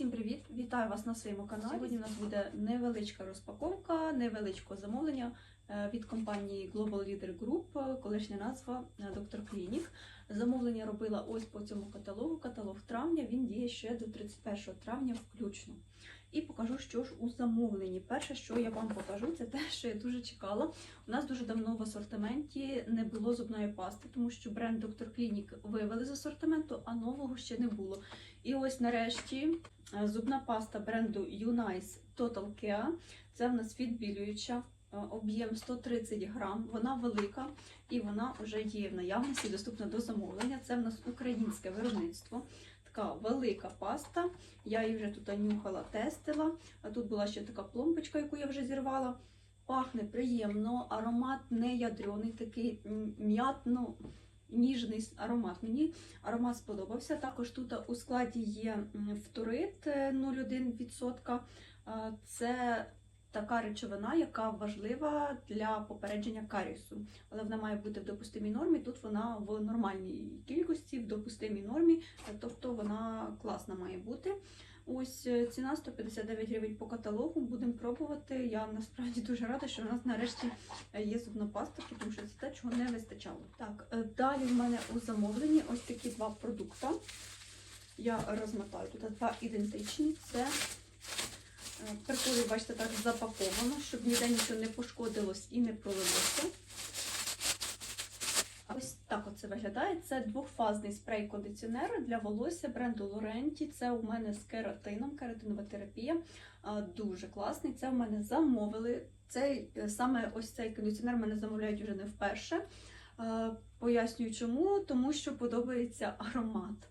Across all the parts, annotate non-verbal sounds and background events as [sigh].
Всім привіт! Вітаю вас на своєму каналі. Сьогодні у нас буде невеличка розпаковка, невеличке замовлення е, від компанії Global Leader Group, е, колишня назва е, Dr. Clinic. Замовлення робила ось по цьому каталогу. Каталог травня він діє ще до 31 травня включно. І покажу, що ж у замовленні. Перше, що я вам покажу, це те, що я дуже чекала. У нас дуже давно в асортименті не було зубної пасти, тому що бренд Dr. Clinic вивели з асортименту, а нового ще не було. І ось нарешті е, зубна паста бренду Unice Total Care. Це в нас відбілююча. е, Об'єм 130 грам, вона велика і вона вже є в наявності, доступна до замовлення. Це в нас українське виробництво. Така велика паста. Я її вже тут нюхала, тестила. А тут була ще така пломбочка, яку я вже зірвала. Пахне приємно, аромат не ядрений, такий м'ятно. Ніжний аромат. Мені аромат сподобався. Також тут у складі є фторит е, 0,1%. Е, Це така речовина, яка важлива для попередження карісу. Але вона має бути в допустимій нормі. Тут вона в нормальній кількості, в допустимій нормі, тобто вона класна має бути. Ось е, ціна 159 гривень по каталогу. Будемо пробувати. Я насправді дуже рада, що у нас нарешті е, є зубна паста, тому що це те, чого не вистачало. Так, е, далі в мене у замовленні ось такі два продукти. Я розмотаю тут два ідентичні. Це е, бачите, так запаковано, щоб ніде нічого не пошкодилось і не пролилося. Так оце виглядає. Це двохфазний спрей-кондиціонер для волосся бренду Лоренті. Це у мене з кератином, кератинова терапія. Дуже класний. Це у мене замовили. Цей е, саме ось цей кондиціонер мене замовляють вже не вперше. Пояснюю чому, тому що подобається аромат.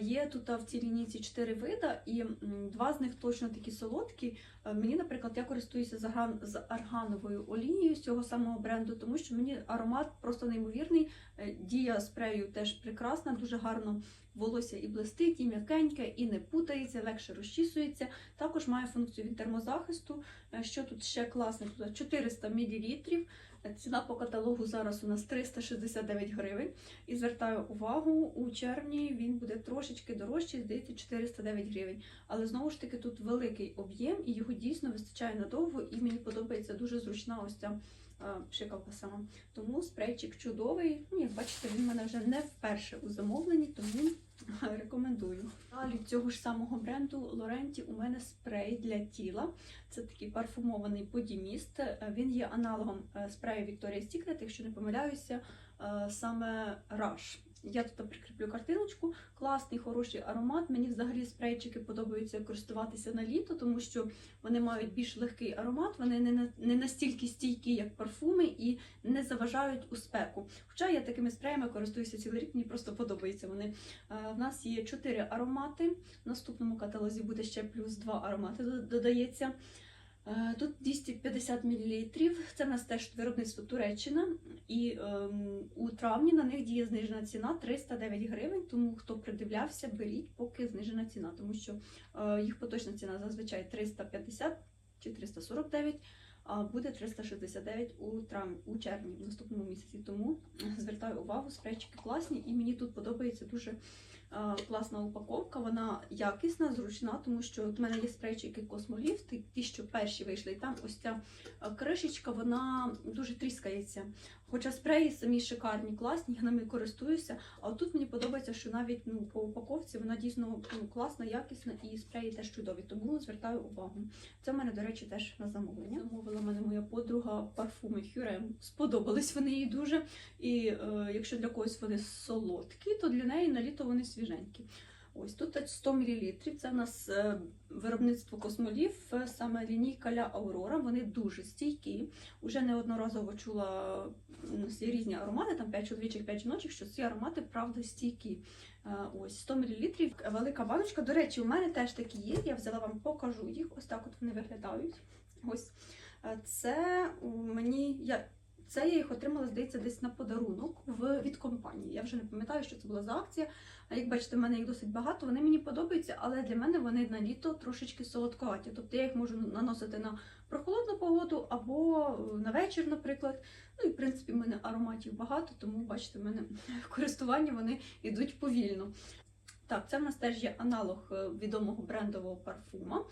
Є тут в цій лінійці чотири вида, і два з них точно такі солодкі. Е, Мені, наприклад, я користуюся загран- з аргановою олією з цього самого бренду, тому що мені аромат просто неймовірний. Е, Дія спрею теж прекрасна, дуже гарно волосся і блистить, і м'якеньке, і не путається, легше розчісується. Також має функцію від термозахисту. Е, Що тут ще класне? Тут 400 мл. Ціна по каталогу зараз у нас 369 гривень. І звертаю увагу, у червні він буде трошечки дорожчий, здається, 409 гривень. Але знову ж таки тут великий об'єм і його дійсно вистачає надовго, і мені подобається дуже зручна ось ця е, пшикалка сама. Тому спрейчик чудовий. Ну, як бачите, він в мене вже не вперше у замовленні, тому [laughs] рекомендую. Далі цього ж самого бренду Лоренті у мене спрей для тіла. Це такий парфумований бодіміст. Е, Він є аналогом е, спрею Victoria's Secret, якщо не помиляюся, саме Rush. Я тут прикріплю картиночку. Класний, хороший аромат. Мені взагалі спрейчики подобаються користуватися на літо, тому що вони мають більш легкий аромат, вони не, не настільки стійкі, як парфуми, і не заважають у спеку. Хоча я такими спреями користуюся цілий рік, мені просто подобаються вони. Е, В нас є чотири аромати. В наступному каталозі буде ще плюс два аромати додається. Е, Тут 250 мл. Це в нас теж виробництво Туреччина. І ем, у травні на них діє знижена ціна 309 гривень. Тому хто придивлявся, беріть, поки знижена ціна, тому що е, їх поточна ціна зазвичай 350 чи 349, а буде 369 у травні, у червні, в наступному місяці. Тому звертаю увагу, спрейчики класні, і мені тут подобається дуже е, класна упаковка. Вона якісна, зручна, тому що от у мене є спрейчики Космоліфт, ті- що перші вийшли, і там ось ця е, кришечка, вона дуже тріскається. Хоча спреї самі шикарні, класні, я ними користуюся. А тут мені подобається, що навіть ну, по упаковці вона дійсно ну, класна, якісна і спреї теж чудові. Тому звертаю увагу. Це в мене, до речі, теж на замовлення. Замовила мене моя подруга парфуми Хюрем. Сподобались вони їй дуже. І е, якщо для когось вони солодкі, то для неї на літо вони свіженькі. Ось тут 100 мл. Це в нас е, виробництво космолів, е, саме лінійка Ля Аурора. Вони дуже стійкі. Уже неодноразово чула різні аромати, там 5 чоловічих, 5 жіночих, що ці аромати правда стійкі. Е, Ось 100 мл, велика баночка. До речі, у мене теж такі є. Я взяла вам покажу їх. Ось так от вони виглядають. Ось це мені. Я це я їх отримала, здається, десь на подарунок в, від компанії. Я вже не пам'ятаю, що це була за акція. Як бачите, в мене їх досить багато. Вони мені подобаються, але для мене вони на літо трошечки солодковаті. Тобто я їх можу наносити на прохолодну погоду або е, на вечір, наприклад. Ну і в принципі в мене ароматів багато, тому бачите, в мене [laughs] в користуванні вони йдуть повільно. Так, це в нас теж є аналог е, відомого брендового парфума.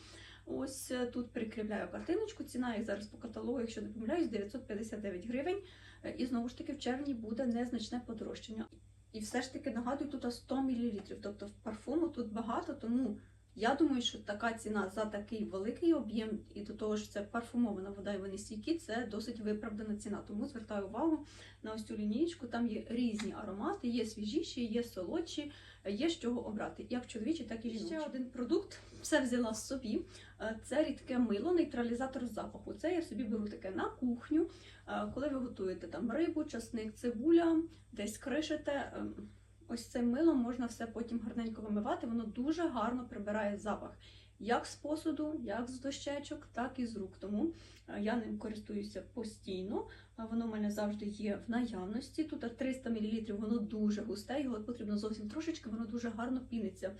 Ось е, тут прикріпляю картиночку. Ціна їх зараз по каталогу, якщо не помиляюсь, 959 гривень. Е, І знову ж таки в червні буде незначне подорожчання. І все ж таки нагадую, тут 100 мл. Тобто парфуму тут багато, тому я думаю, що така ціна за такий великий об'єм, і до того ж це парфумована вода, і вони стійкі, це досить виправдана ціна. Тому звертаю увагу на ось цю лінієчку. Там є різні аромати, є свіжіші, є солодші, є з чого обрати, як чоловічі, так і жіночі. Ще один продукт. Все взяла собі. Е, Це рідке мило, нейтралізатор запаху. Це я собі беру таке на кухню. Е, Коли ви готуєте там рибу, часник, цибуля, десь кришите. Ось цим милом можна все потім гарненько вимивати. Воно дуже гарно прибирає запах. Як з посуду, як з дощечок, так і з рук. Тому е, я ним користуюся постійно. А Воно в мене завжди є в наявності. Тут 300 мл, воно дуже густе, його потрібно зовсім трошечки, воно дуже гарно піниться.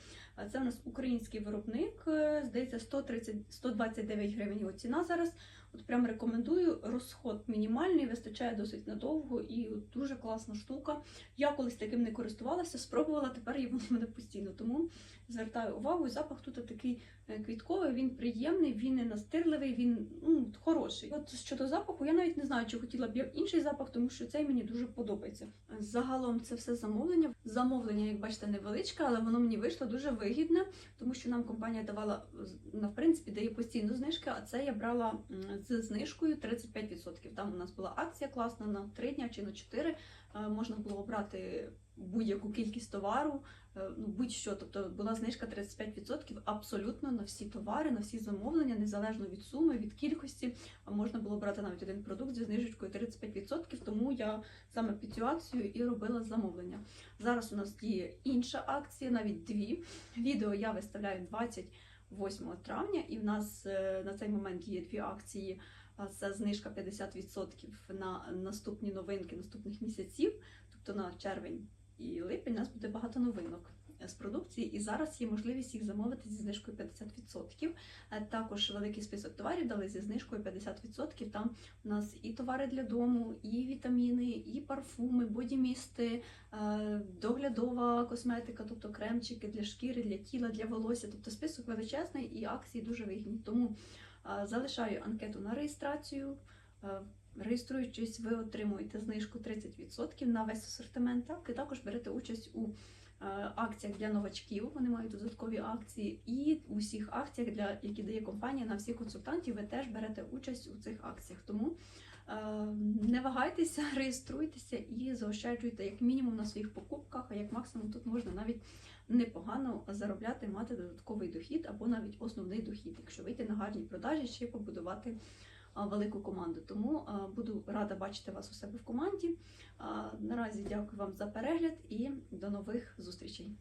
Це у нас український виробник, е, здається, 130, 129 гривень його ціна зараз. От прям рекомендую. Розход мінімальний, вистачає досить надовго і от дуже класна штука. Я колись таким не користувалася, спробувала, тепер є воно в мене постійно. Тому звертаю увагу, запах тут такий е, квітковий, він приємний, він не настирливий, він ну, хороший. От щодо запаху, я навіть не знаю, чи хотіла б я інший запах, тому що цей мені дуже подобається. Загалом це все замовлення. Замовлення, як бачите, невеличке, але воно мені вийшло дуже вигідне, тому що нам компанія давала в принципі дає постійно знижки, а це я брала з знижкою 35%. Там у нас була акція класна на 3 дня чи на 4. Е, Можна було обрати будь-яку кількість товару, е, ну будь-що. Тобто була знижка 35% абсолютно на всі товари, на всі замовлення, незалежно від суми, від кількості. А можна було брати навіть один продукт зі знижечкою 35%, тому я саме під цю акцію і робила замовлення. Зараз у нас діє інша акція, навіть дві. Відео я виставляю 28 травня, і в нас е, на цей момент є дві акції. Це знижка 50% на наступні новинки наступних місяців, тобто на червень і липень у нас буде багато новинок з продукції, і зараз є можливість їх замовити зі знижкою 50%. Е, Також великий список товарів дали зі знижкою 50%. Там у нас і товари для дому, і вітаміни, і парфуми, бодімісти, е, доглядова косметика, тобто кремчики для шкіри, для тіла, для волосся. Тобто список величезний і акції дуже вигідні. Тому е, залишаю анкету на реєстрацію. Е, Реєструючись, ви отримуєте знижку 30% на весь асортимент. Так, і також берете участь у е, акціях для новачків. Вони мають додаткові акції, і у всіх акціях, для які дає компанія на всіх консультантів, ви теж берете участь у цих акціях. Тому е, не вагайтеся, [laughs] реєструйтеся і заощаджуйте як мінімум на своїх покупках, а як максимум тут можна навіть непогано заробляти, мати додатковий дохід або навіть основний дохід, якщо вийти на гарні продажі, ще побудувати велику команду. Тому буду рада бачити вас у себе в команді. Наразі дякую вам за перегляд і до нових зустрічей.